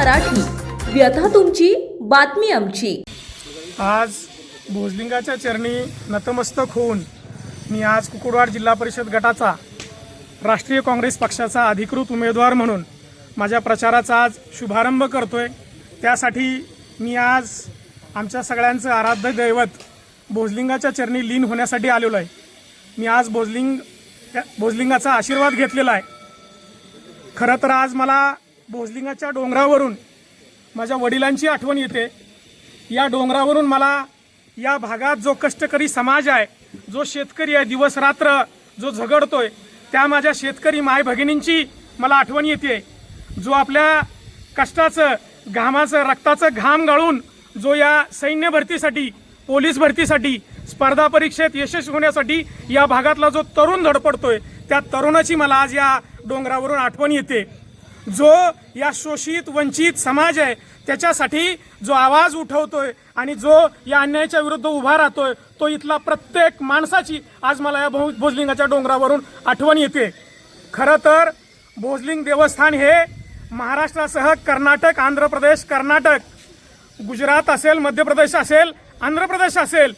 मराठी. व्यथा तुमची बातमी आमची. आज भोजलिंगाच्या चरणी नतमस्तक होऊन मी आज कुकुडवाड जिल्हा परिषद गटाचा राष्ट्रीय काँग्रेस पक्षाचा अधिकृत उमेदवार म्हणून माझ्या प्रचाराचा आज शुभारंभ करतोय. त्यासाठी मी आज आमच्या सगळ्यांचं आराध्य दैवत भोजलिंगाच्या चरणी लीन होण्यासाठी आलेलो आहे. मी आज भोजलिंग भोजलिंगाचा आशीर्वाद घेतलेला आहे. खरं तर आज मला भोजलिंगाच्या डोंगरावरून माझ्या वडिलांची आठवण येते. या डोंगरावरून मला या भागात जो कष्टकरी समाज आहे जो शेतकरी आहे दिवस रात्र जो झगडतोय त्या माझ्या शेतकरी माय भगिनींची मला आठवण येते. जो आपल्या कष्टाचं घामाचं रक्ताचं घाम गाळून जो या सैन्य भरतीसाठी पोलीस भरतीसाठी स्पर्धा परीक्षेत यशस्वी होण्यासाठी या भागातला जो तरुण धडपडतोय त्या तरुणाची मला आज या डोंगरावरून आठवण येते. जो या शोषित वंचित समाज आहे त्याच्यासाठी जो आवाज उठवतोय आणि जो या अन्यायाच्या विरुद्ध उभा राहतोय तो इथला प्रत्येक माणसाची आज मला या भो- भोजलिंगाच्या डोंगरावरून आठवण येते. खरं तर भोजलिंग देवस्थान हे महाराष्ट्रासह कर्नाटक आंध्र प्रदेश कर्नाटक गुजरात असेल मध्य प्रदेश असेल आंध्र प्रदेश असेल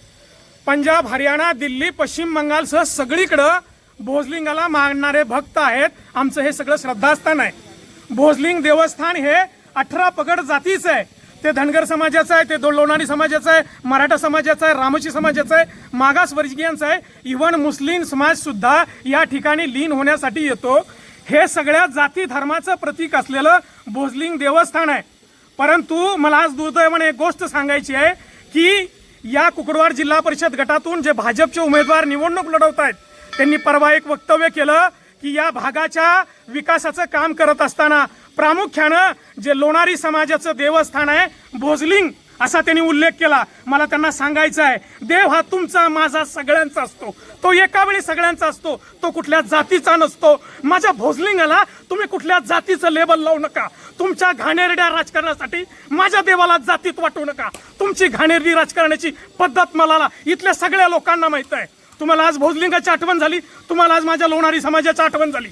पंजाब हरियाणा दिल्ली पश्चिम बंगालसह सगळीकडं भोजलिंगाला मागणारे भक्त आहेत. आमचं हे सगळं श्रद्धास्थान आहे. भोजलिंग देवस्थान हे अठरा पगड जातीचं आहे. ते धनगर समाजाचं आहे ते दो- लोणारी समाजाचं आहे मराठा समाजाचं आहे रामोशी समाजाचं आहे मागासवर्गीयांचं आहे. इवन मुस्लिम समाजसुद्धा या ठिकाणी लीन होण्यासाठी येतो. हे सगळ्या जाती धर्माचं प्रतीक असलेलं भोजलिंग देवस्थान आहे. परंतु मला आज दुर्दैवाने एक गोष्ट सांगायची आहे की या कुकडवाड जिल्हा परिषद गटातून जे भाजपचे उमेदवार निवडणूक लढवत आहेत त्यांनी परवा एक वक्तव्य केलं की या भागाच्या विकासाचं काम करत असताना प्रामुख्यानं जे लोणारी समाजाचं देवस्थान आहे भोजलिंग असा त्यांनी उल्लेख केला. मला त्यांना सांगायचं आहे देव हा तुमचा माझा सगळ्यांचा असतो. तो एका वेळी सगळ्यांचा असतो तो कुठल्या जातीचा नसतो. माझ्या भोजलिंगाला तुम्ही कुठल्या जातीचं लेबल लावू नका. तुमच्या घाणेरड्या राजकारणासाठी माझ्या देवाला जातीत वाटू नका. तुमची घाणेरडी राजकारणाची पद्धत मला इथल्या सगळ्या लोकांना माहीत आहे. तुम्हाला आज भोजलिंगाची आठवण झाली तुम्हाला आज माझ्या लोणारी समाजाची आठवण झाली.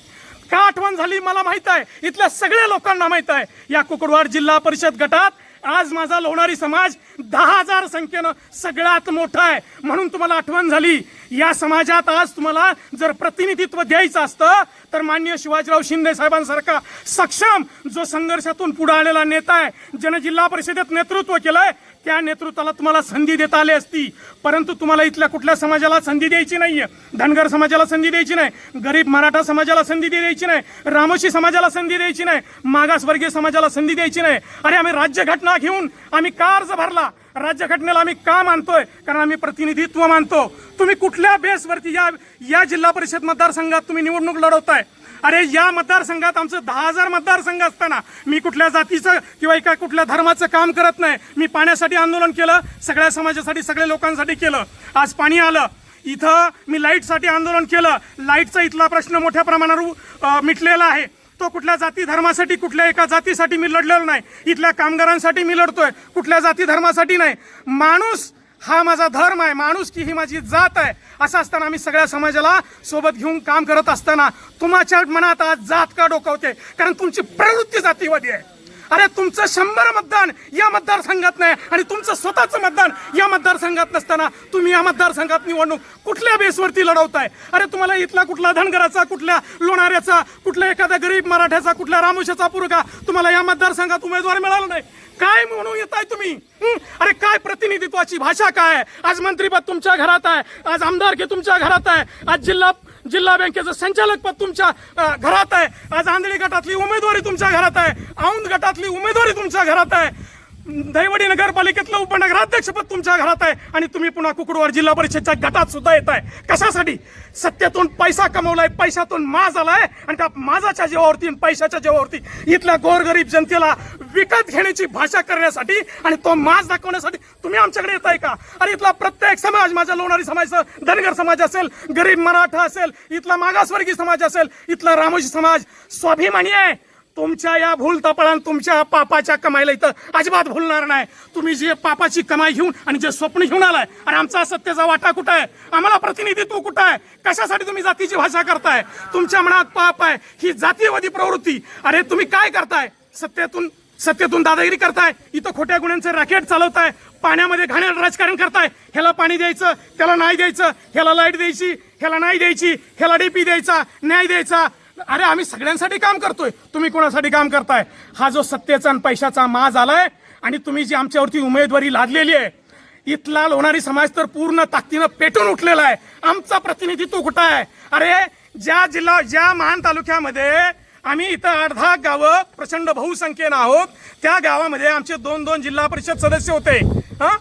का आठवण झाली मला माहीत आहे इथल्या सगळ्या लोकांना माहीत आहे. या कुकडवाड जिल्हा परिषद गटात आज माझा लोणारी समाज दहा हजार संख्येनं सगळ्यात मोठा आहे म्हणून तुम्हाला आठवण झाली. या समाजात आज तुम्हाला जर प्रतिनिधित्व द्यायचं असतं तर माननीय शिवाजीराव शिंदे साहेबांसारखा सक्षम जो संघर्षातून पुढे आलेला नेता आहे ज्यानं जिल्हा परिषदेत नेतृत्व केलंय त्या नेतृत्वाला तुम्हाला संधी देता आली असती. परंतु तुम्हाला इथल्या कुठल्या समाजाला संधी द्यायची नाहीये. धनगर समाजाला संधी द्यायची नाही. गरीब मराठा समाजाला संधी द्यायची नाही. रामोशी समाजाला संधी द्यायची नाही. मागासवर्गीय समाजाला संधी द्यायची नाही. अरे आम्ही राज्यघटना घेऊन आम्ही का अर्ज भरला. राज्यघटनेला आम्ही का मानतोय? कारण आम्ही प्रतिनिधित्व मानतो. तुम्ही कुठल्या बेसवरती या या जिल्हा परिषद मतदारसंघात तुम्ही निवडणूक लढवताय? अरे या मतदारसंघात आमचं दहा हजार मतदारसंघ असताना मी कुठल्या जातीचं किंवा एका कुठल्या धर्माचं काम करत नाही. मी पाण्यासाठी आंदोलन केलं सगळ्या समाजासाठी सगळ्या लोकांसाठी केलं. आज पाणी आलं. इथं मी लाईटसाठी आंदोलन केलं. लाईटचा इथला प्रश्न मोठ्या प्रमाणावर मिटलेला आहे. तो कुठल्या जाती धर्मासाठी कुठल्या एका जातीसाठी मी लढलेलो नाही. इथल्या कामगारांसाठी मी लढतोय. कुठल्या जाती धर्मासाठी नाही. माणूस हा माझा धर्म आहे माणूस की ही माझी जात आहे. असं असताना आम्ही सगळ्या समाजाला सोबत घेऊन काम करत असताना तुमच्या मनात आज जात का डोकावते? कारण तुमची प्रवृत्ती जातीवादी आहे. अरे तुमचं शंभर मतदान या मतदारसंघात नाही आणि तुमचं स्वतःचं मतदान या मतदारसंघात नसताना तुम्ही या मतदारसंघात निवडणूक कुठल्या बेसवरती लढवताय? अरे तुम्हाला इथला कुठला धनगराचा कुठल्या लोणाऱ्याचा कुठल्या एखाद्या गरीब मराठ्याचा कुठल्या रामोशाचा पुरगा तुम्हाला या मतदारसंघात उमेदवार मिळाला नाही. काय म्हणून येताय तुम्ही? अरे काय प्रतिनिधित्वाची भाषा काय? आहे? आज मंत्रीपद तुमच्या घरात आहे आज आमदारकी तुमच्या घरात आहे आज जिल्हा जिल्हा बँकेचं संचालक पद तुमच्या घरात आहे. आज आंधळी गटातली उमेदवारी तुमच्या घरात आहे. औंध गटातली उमेदवारी तुमच्या घरात आहे. दैवडी नगरपालिकेतलं उपनगराध्यक्षपद तुमच्या घरात आहे आणि तुम्ही पुन्हा कुकडवाड जिल्हा परिषदच्या गटात सुद्धा येत आहे. कशासाठी? सत्तेतून पैसा कमवलाय पैशातून माज आलाय आणि त्या माजाच्या जेवावरती आणि पैशाच्या जेवावरती इथल्या गोरगरीब जनतेला विकत घेण्याची भाषा करण्यासाठी आणि तो माज दाखवण्यासाठी तुम्ही आमच्याकडे येत आहे का? अरे इथला प्रत्येक समाज माझ्या लोणारी समाज धनगर समाज असेल गरीब मराठा असेल इथला मागासवर्गीय समाज असेल इथला रामोजी समाज स्वाभिमानी आहे. तुमच्या या भूल तपळान तुमच्या पापाच्या कमाईला इथं अजिबात भुलणार नाही. तुम्ही जे पापाची कमाई घेऊन आणि जे स्वप्न घेऊन आलाय आणि आमचा सत्तेचा वाटा कुठं आहे? आम्हाला प्रतिनिधित्व कुठं आहे? कशासाठी तुम्ही जातीची भाषा करताय? तुमच्या मनात पाप आहे ही जातीयवादी प्रवृत्ती. अरे तुम्ही काय करताय? सत्तेतून सत्तेतून दादागिरी करताय इथं खोट्या गुन्ह्यांचं रॅकेट चालवताय पाण्यामध्ये घाणेर राजकारण करताय. ह्याला पाणी द्यायचं त्याला नाही द्यायचं ह्याला लाइट द्यायची ह्याला नाही द्यायची ह्याला डीपी द्यायचा न्याय द्यायचा. अरे आम्ही सगळ्यांसाठी काम करतोय. तुम्ही कोणासाठी काम करताय? हा जो सत्तेचा आणि पैशाचा माज आलाय आणि तुम्ही जी आमच्यावरती उमेदवारी लादलेली आहे इथला लोणारी समाज तर पूर्ण ताकदीनं पेटून उठलेला आहे. आमचा प्रतिनिधित्व कुठं आहे? अरे ज्या जिल्हा ज्या महान तालुक्यामध्ये आम्ही इथं अर्धा गावं प्रचंड बहुसंख्येनं आहोत त्या गावामध्ये आमचे दोन दोन जिल्हा परिषद सदस्य होते. हं?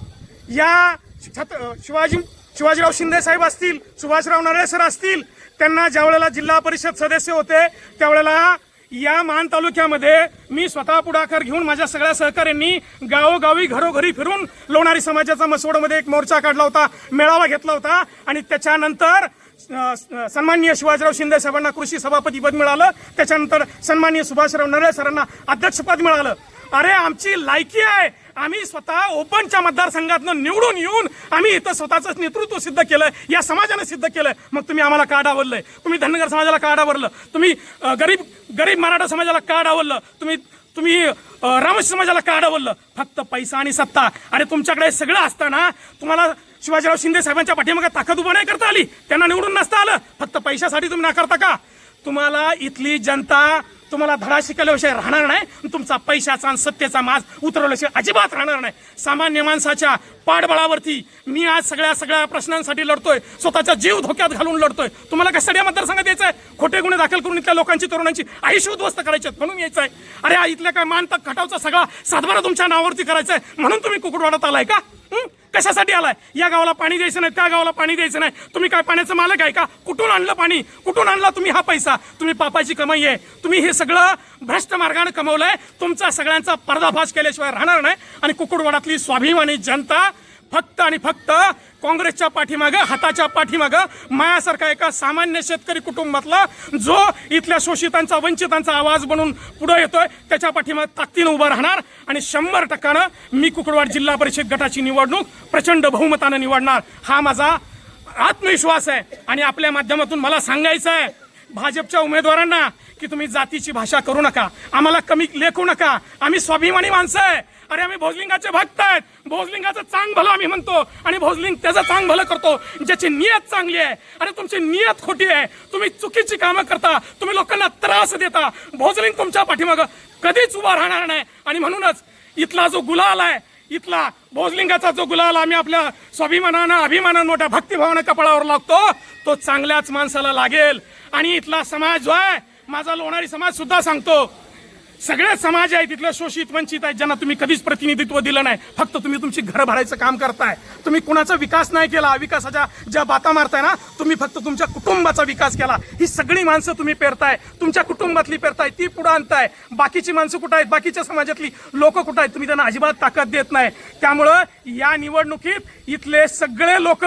या छत शिवाजी शिवाजीराव शिंदे साहेब असतील सुभाषराव नरे सर असतील त्यांना ज्या वेळेला जिल्हा परिषद सदस्य होते त्यावेळेला या मान तालुक्यामध्ये मी स्वतः पुढाकार घेऊन माझ्या सगळ्या सहकाऱ्यांनी गावोगावी घरोघरी फिरून लोणारी समाजाचा मसवडमध्ये एक मोर्चा काढला होता मेळावा घेतला होता आणि त्याच्यानंतर सन्मान्य सन्माननीय शिवाजीराव शिंदे साहेबांना कृषी सभापती पद मिळालं त्याच्यानंतर सन्माननीय सुभाषराव नरे सरांना अध्यक्षपद मिळालं. अरे आमची लायकी आहे. आम्ही स्वतः ओपनच्या मतदारसंघातनं निवडून येऊन आम्ही इथं स्वतःचं नेतृत्व सिद्ध केलं या समाजाने सिद्ध केलं मग तुम्ही आम्हाला का डावललंय? तुम्ही धनगर समाजाला का डावरलं तुम्ही गरीब गरीब मराठा समाजाला का डावललं? तुम्ही तुम्ही रामश समाजाला का आवडलं फक्त पैसा आणि सत्ता. आणि तुमच्याकडे सगळं असताना तुम्हाला शिवाजीराव शिंदे साहेबांच्या पाठीमागे ताकद उभा नाही करता आली. त्यांना निवडून नसता आलं. फक्त पैशासाठी तुम्ही नाकारता का? तुम्हाला इथली जनता तुम्हाला धडा शिकवल्याशिवाय राहणार नाही तुमचा पैशाचा आणि सत्तेचा माज उतरवल्याशिवाय अजिबात राहणार नाही. सामान्य माणसाच्या पाठबळावरती मी आज सगळ्या सगळ्या प्रश्नांसाठी लढतोय स्वतःचा जीव धोक्यात घालून लढतोय. तुम्हाला कशासाठी या मतदारसंघात यायचंय? खोटे गुन्हे दाखल करून इथल्या लोकांची तरुणांची आयुष्य उद्ध्वस्त करायचे म्हणून म्हणून यायचंय. अरे इथल्या काय मान तक खटावचा सगळा सातबारा तुमच्या नावावरती करायचा आहे म्हणून तुम्ही कुकुडवाडात आलाय का? कशासाठी आलाय? या गावाला पाणी द्यायचं नाही त्या गावाला पाणी द्यायचं नाही. तुम्ही काय पाण्याचं मालक आहे का? कुठून आणलं पाणी? कुठून आणला तुम्ही हा पैसा? तुम्ही पापाची कमाई आहे. तुम्ही हे सगळं भ्रष्ट मार्गाने कमवलंय. तुमचा सगळ्यांचा पर्दाफाश केल्याशिवाय राहणार नाही. आणि कुकुडवाडातली स्वाभिमानी जनता फक्त आणि फक्त काँग्रेसच्या पाठीमागं हाताच्या पाठीमागं मायासारखा एका सामान्य शेतकरी कुटुंबातला जो इथल्या शोषितांचा वंचितांचा आवाज बनून पुढे येतोय त्याच्या पाठीमागं ताकदीनं उभं राहणार आणि शंभर टक्कानं मी कुकडवाड जिल्हा परिषद गटाची निवडणूक प्रचंड बहुमतानं निवडणार. हा माझा आत्मविश्वास आहे आणि आपल्या माध्यमातून मला सांगायचं आहे भाजपच्या उमेदवारांना की तुम्ही जातीची भाषा करू नका. आम्हाला कमी लेखू नका. आम्ही स्वाभिमानी माणसं आहे. अरे आम्ही भोजलिंगाचे भक्त आहेत. भोजलिंगाचं चांग भलं आम्ही म्हणतो. आणि भोजलिंग त्याचं चांग भलं करतो ज्याची नियत चांगली आहे. अरे तुमची नियत खोटी आहे. तुम्ही चुकीची कामं करता. तुम्ही लोकांना त्रास देता. भोजलिंग तुमच्या पाठीमागं कधीच उभा राहणार नाही. आणि म्हणूनच इथला जो गुलाल आहे इथला भोजलिंगाचा जो गुलाल आम्ही आपल्या स्वाभिमानानं अभिमानानं मोठ्या भक्तिभावानं कपाळावर लागतो तो चांगल्याच माणसाला लागेल. आणि इथला समाज जो आहे माझा लोणारी समाज सुद्धा सांगतो सगळे समाज आहे तिथले शोषित वंचित आहेत ज्यांना तुम्ही कधीच प्रतिनिधित्व दिलं नाही. फक्त तुम्ही तुमची घरं भरायचं काम करताय. तुम्ही कुणाचा विकास नाही केला विकासाच्या ज्या बाता मारताय ना तुम्ही फक्त तुमच्या कुटुंबाचा विकास केला. ही सगळी माणसं तुम्ही पेरताय तुमच्या कुटुंबातली पेरताय ती पुढं आणताय. बाकीची माणसं कुठं आहेत? बाकीच्या समाजातली लोक कुठं आहेत? तुम्ही त्यांना अजिबात ताकद देत नाही. त्यामुळं या निवडणुकीत इथले सगळे लोक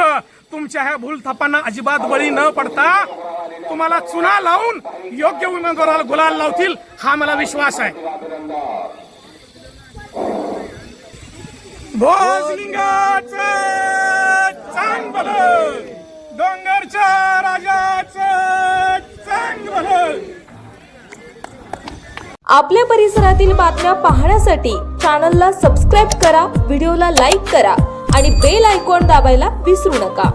तुमच्या ह्या भूलथापांना अजिबात बळी न पडता तुम्हाला चुना लावून योग्य उमेदवाराला गुलाल लावतील हा मला विश्वास आहे. चांग डोंगरच्या राजाच चांग आपल्या परिसरातील बातम्या पाहण्यासाठी चॅनलला सबस्क्राईब करा व्हिडिओला लाईक करा आणि बेल आयकॉन दाबायला विसरू नका.